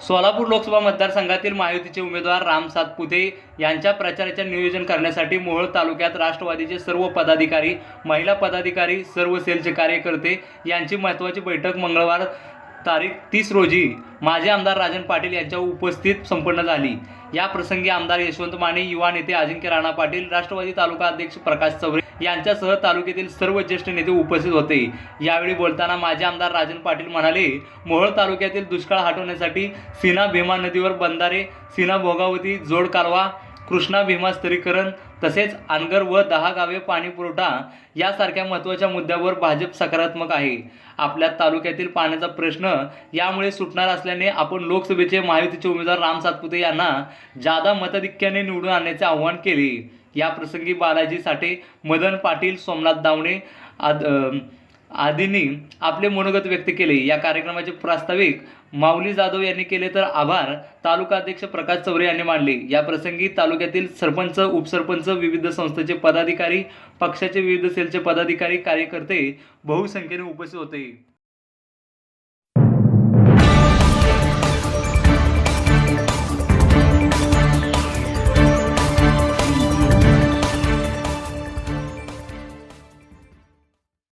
सोलापूर लोकसभा मतदारसंघातील महायुतीचे उमेदवार राम सातपुते यांच्या प्रचाराचे नियोजन करण्यासाठी मोहोळ तालुक्यात राष्ट्रवादीचे सर्व पदाधिकारी महिला पदाधिकारी सर्व सेलचे कार्यकर्ते यांची महत्त्वाची बैठक मंगळवार तारीख तीस रोजी माजी आमदार राजन पाटील यांच्या उपस्थित संपन्न झाली. या प्रसंगी आमदार यशवंत माने युवा नेते अजिंक्य राणा पाटील राष्ट्रवादी तालुका अध्यक्ष प्रकाश चौरे यांच्यासह तालुक्यातील सर्व ज्येष्ठ नेते उपस्थित होते. यावेळी बोलताना माजी आमदार राजन पाटील म्हणाले मोहोळ तालुक्यातील दुष्काळ हटवण्यासाठी सीना भीमा नदीवर बंधारे सीना भोगावती जोड कालवा कृष्णा भीमा स्तरीकरण तसेच अनगर व दहा गावे पाणी पुरवठा यासारख्या महत्त्वाच्या मुद्द्यावर भाजप सकारात्मक आहे. आपल्या तालुक्यातील पाण्याचा प्रश्न यामुळे सुटणार असल्याने आपण लोकसभेचे महायुतीचे उमेदवार राम सातपुते यांना जादा मताधिक्याने निवडून आणण्याचे आवाहन केले. या प्रसंगी बालाजी साठे मदन पाटील सोमनाथ दावणे आद आदींनी आपले मनोगत व्यक्त केले. या कार्यक्रमाचे प्रास्ताविक माऊली जाधव यांनी केले तर आभार. तालुका अध्यक्ष प्रकाश चौरे यांनी मानले या प्रसंगी तालुक्यातील सरपंच उपसरपंच विविध संस्थेचे पदाधिकारी पक्षाचे विविध सेलचे पदाधिकारी कार्यकर्ते बहुसंख्येने उपस्थित होते.